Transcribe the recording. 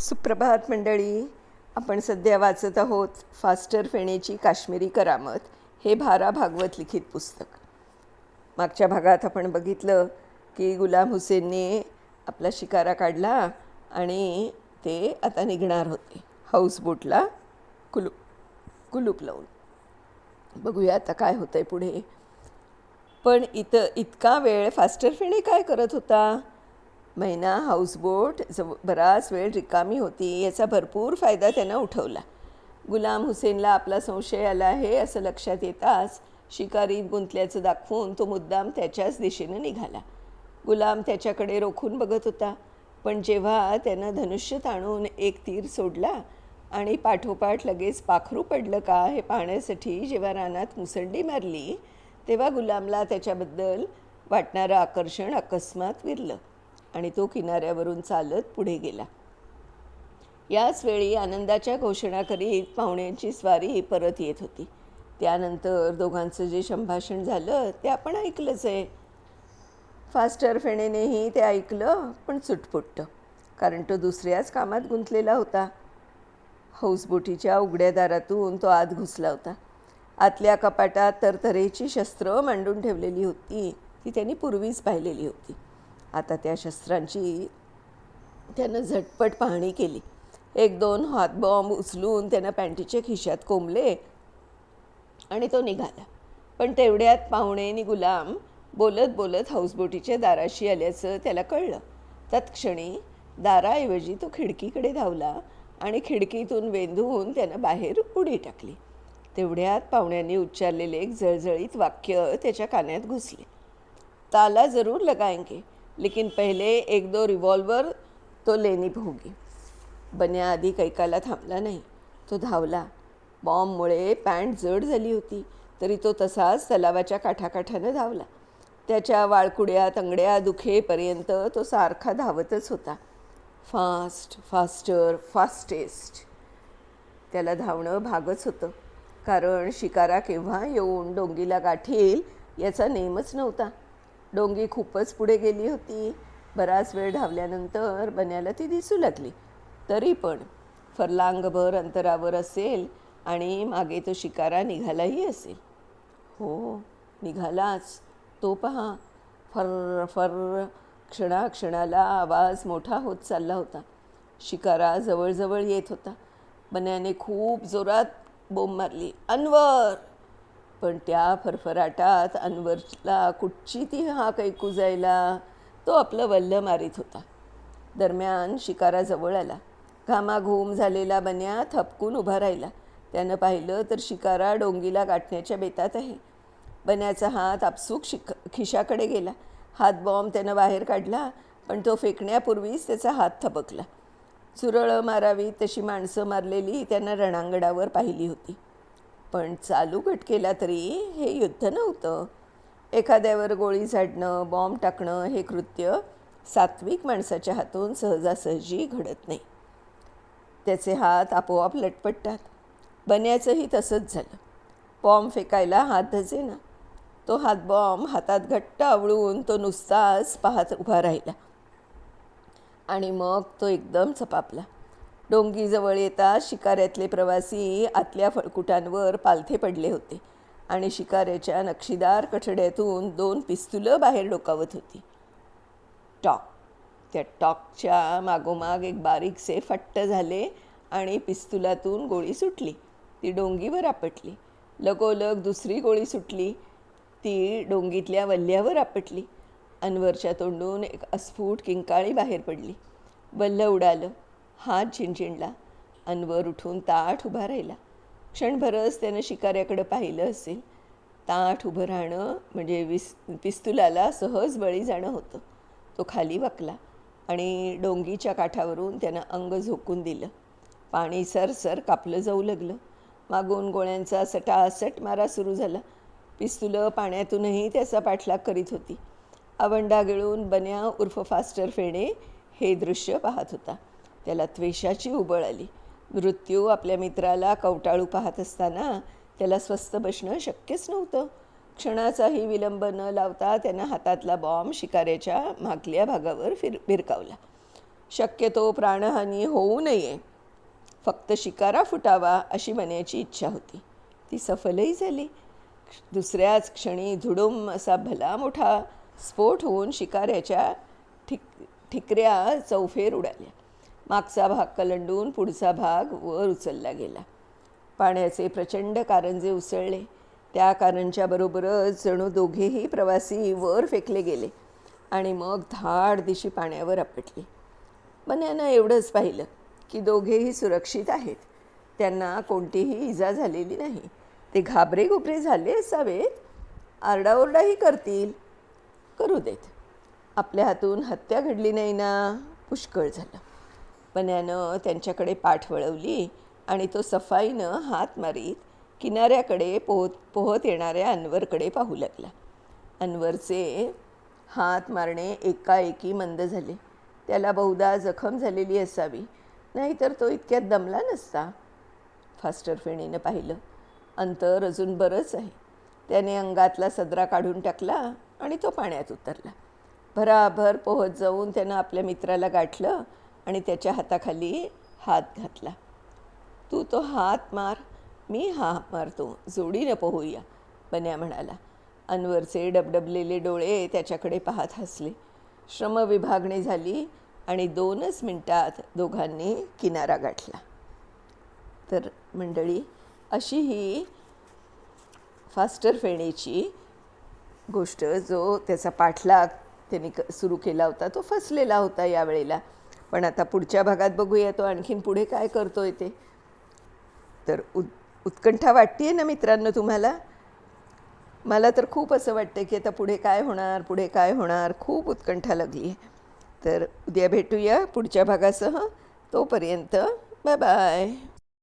सुप्रभात मंडळी. आपण सध्या वाचत आहोत फास्टर फेणेची काश्मीरी करामत. हे भारा भागवत लिखित पुस्तक. मागच्या भागात आपण बघितलं की गुलाम हुसेनने आपला शिकारा काढला आणि ते आता निघणार होते. हाऊसबोटला कुलूप कुलूप लावून. बघूया आता काय होतं आहे पुढे. पण इथं इतका वेळ फास्टर फेणे काय करत होता? महिना हाऊसबोट जव बराच वेळ रिकामी होती. याचा भरपूर फायदा त्यानं उठवला. गुलाम हुसेनला आपला संशय आला आहे असं लक्षात येताच शिकारीत गुंतल्याचं दाखवून तो मुद्दाम त्याच्याच दिशेनं निघाला. गुलाम त्याच्याकडे रोखून बघत होता पण जेव्हा त्यानं धनुष्य ताणून एक तीर सोडला आणि पाठोपाठ लगेच पाखरू पडलं का हे पाहण्यासाठी जेव्हा रानात मुसंडी मारली तेव्हा गुलामला त्याच्याबद्दल वाटणारं आकर्षण अकस्मात विरलं. आणि तो किनाऱ्यावरून चालत पुढे गेला. याच वेळी आनंदाच्या घोषणा करीत पाहुण्यांची स्वारी परत येत होती. त्यानंतर दोघांचं जे संभाषण झालं ते आपण ऐकलंच आहे. फास्टर फेणेनेही ते ऐकलं पण चुटपुट्ट कारण तो दुसऱ्याच कामात गुंतलेला होता. हौसबोटीच्या उघड्या दारातून तो आत घुसला होता. आतल्या कपाटात तरतरेची शस्त्रं मांडून ठेवलेली होती ती त्यांनी पूर्वीच पाहिलेली होती. आता त्या शस्त्रांची त्यानं झटपट पाहणी केली. एक दोन हातबॉम्ब उचलून त्यानं पॅन्टीच्या खिशात कोंबले आणि तो निघाला. पण तेवढ्यात पाहुणेनी गुलाम बोलत बोलत हाऊसबोटीच्या दाराशी आल्याचं त्याला कळलं. तत्क्षणी दाराऐवजी तो खिडकीकडे धावला आणि खिडकीतून वेंधून त्यानं बाहेर उडी टाकली. तेवढ्यात पाहुण्यांनी उच्चारलेले एक जळजळीत वाक्य त्याच्या कानात घुसले. ताला जरूर लगाएंगे. लेकिन पहले एक दो रिव्हॉल्वर तो लेनी होगी बन्याआधी कैकाला थांबला नाही तो धावला। बॉम्बमुळे पॅन्ट जड झाली होती तरी तो तसाच तलावाच्या काठाकाठानं धावला। त्याच्या वाळकुड्या तंगड्या दुखेपर्यंत तो सारखा धावतच होता। Fast faster fastest. त्याला धावणं भागच होतं कारण शिकारा केव्हा येऊन डोंगीला गाठील याचा नेमच नव्हता. डोंगी खूपच पुढे गेली होती. बराच वेळ धावल्यानंतर बन्याला ती दिसू लागली. तरी पण फरलांगभर अंतरावर असेल आणि मागे तो शिकारा निघालाही असेल. हो निघालाच. तो पहा फर फर क्षणाक्षणाला आवाज मोठा होत चालला होता. शिकारा जवळजवळ येत होता. बन्याने खूप जोरात बोंब मारली. अनवर! पण त्या फरफराटात अनवरला कुठची ती हाक ऐकू जायला तो आपलं वल्ल मारीत होता. दरम्यान शिकारा जवळ आला. घामाघूम झालेला बन्या थपकून उभा राहिला. त्यानं पाहिलं तर शिकारा डोंगीला गाठण्याच्या बेतात आहे. बन्याचा हात आपसूक शिक खिशाकडे गेला. हात बॉम्ब त्यानं बाहेर काढला पण तो फेकण्यापूर्वीच त्याचा हात थपकला. चुरळं मारावी तशी माणसं मारलेली त्यानं रणांगणावर पाहिली होती. पण चालू गट केला तरी हे युद्ध नव्हतं. एखाद्यावर गोळी झाडणं बॉम्ब टाकणं हे कृत्य सात्विक माणसाच्या हातून सहजासहजी घडत नाही. त्याचे हात आपोआप लटपटतात. बन्याचंही तसंच झालं. बॉम्ब फेकायला हात धजेना. तो हात बॉम्ब हातात घट्ट आवळून तो नुसताच पाहत उभा राहिला. आणि मग तो एकदम चपापला. डोंगीजवळ येता शिकाऱ्यातले प्रवासी आतल्या फळकुटांवर पालथे पडले होते आणि शिकाऱ्याच्या नक्षीदार कठड्यातून दोन पिस्तुलं बाहेर डोकावत होती. टॉक. त्या टॉकच्या मागोमाग एक बारीकसे फट्ट झाले आणि पिस्तुलातून गोळी सुटली. ती डोंगीवर आपटली. लगोलग दुसरी गोळी सुटली. ती डोंगीतल्या वल्ल्यावर आपटली. अनवरच्या तोंडून एक अस्फुट किंकाळी बाहेर पडली. वल्ल उडालं. हात झिणझिणला. अनवर उठून ताठ उभा राहिला. क्षणभरच त्यानं शिकाऱ्याकडं पाहिलं असेल. ताठ उभं राहणं म्हणजे विस पिस्तुलाला सहज बळी जाणं होतं. तो खाली वाकला आणि डोंगीच्या काठावरून त्यानं अंग झोकून दिलं. पाणी सरसर कापलं जाऊ लागलं. मागून गोळ्यांचा सटासट मारा सुरू झाला. पिस्तुलं पाण्यातूनही त्याचा पाठलाग करीत होती. आवंडा गिळून बन्या उर्फ फास्टर फेणे हे दृश्य पाहत होता. त्याला त्वेषाची उबळ आली. मृत्यू आपल्या मित्राला कवटाळू पाहत असताना त्याला स्वस्थ बसणं शक्यच नव्हतं. क्षणाचाही विलंब न लावता त्यानं हातातला बॉम्ब शिकाऱ्याच्या मागल्या भागावर फिर भिरकावला शक्यतो प्राणहानी होऊ नये. फक्त शिकारा फुटावा अशी मनाची इच्छा होती. ती सफलही झाली. दुसऱ्याच क्षणी झुडूम असा भला मोठा स्फोट होऊन शिकाऱ्याच्या ठिक ठिकऱ्या चौफेर उडाल्या. मागचा भाग कलंडून पुढचा भाग वर उचलला गेला. पाण्याचे प्रचंड कारंजे उसळले त्या कारंच्या बरोबरच जणू दोघेही प्रवासी वर फेकले गेले आणि मग धाड दिशी पाण्यावर आपटली. बन्यानं एवढंच पाहिलं की दोघेही सुरक्षित आहेत. त्यांना कोणतीही इजा झालेली नाही. ते घाबरे घुबरे झाले असावेत. आरडाओरडाही करतील. करू देत. आपल्या हातून हत्या घडली नाही ना पुष्कळ झालं. पण्यानं त्यांच्याकडे पाठ वळवली आणि तो सफाईनं हात मारीत किनाऱ्याकडे पोहत पोहत येणाऱ्या अन्वरकडे पाहू लागला. अन्वरचे हात मारणे एकाएकी मंद झाले. त्याला बहुधा जखम झालेली असावी नाहीतर तो इतक्यात दमला नसता. फास्टर फेणीनं पाहिलं अंतर अजून बरंच आहे. त्याने अंगातला सदरा काढून टाकला आणि तो पाण्यात उतरला. भराभर पोहत जाऊन त्यानं आपल्या मित्राला गाठलं आणि त्याच्या हाताखाली हात घातला. तू तो हात मार मी हा मारतो जोडीनं पोहूया बन्या म्हणाला. अनवरचे डबडबलेले डोळे त्याच्याकडे पाहत हसले. श्रमविभागणी झाली आणि दोनच मिनटात दोघांनी किनारा गाठला. तर मंडळी अशी ही फास्टर फेणीची गोष्ट जो त्याचा पाठलाग त्यांनी क सुरू केला होता तो फसलेला होता यावेळेला. पण आता पुढच्या भागात बघूया तो आणखीन पुढे काय करतो आहे ते. तर उत् उत्कंठा वाटते ना मित्रांनो तुम्हाला? मला तर खूप असं वाटतं की आता पुढे काय होणार पुढे काय होणार? खूप उत्कंठा लागली आहे तर उद्या भेटूया पुढच्या भागासह. तोपर्यंत बाय बाय.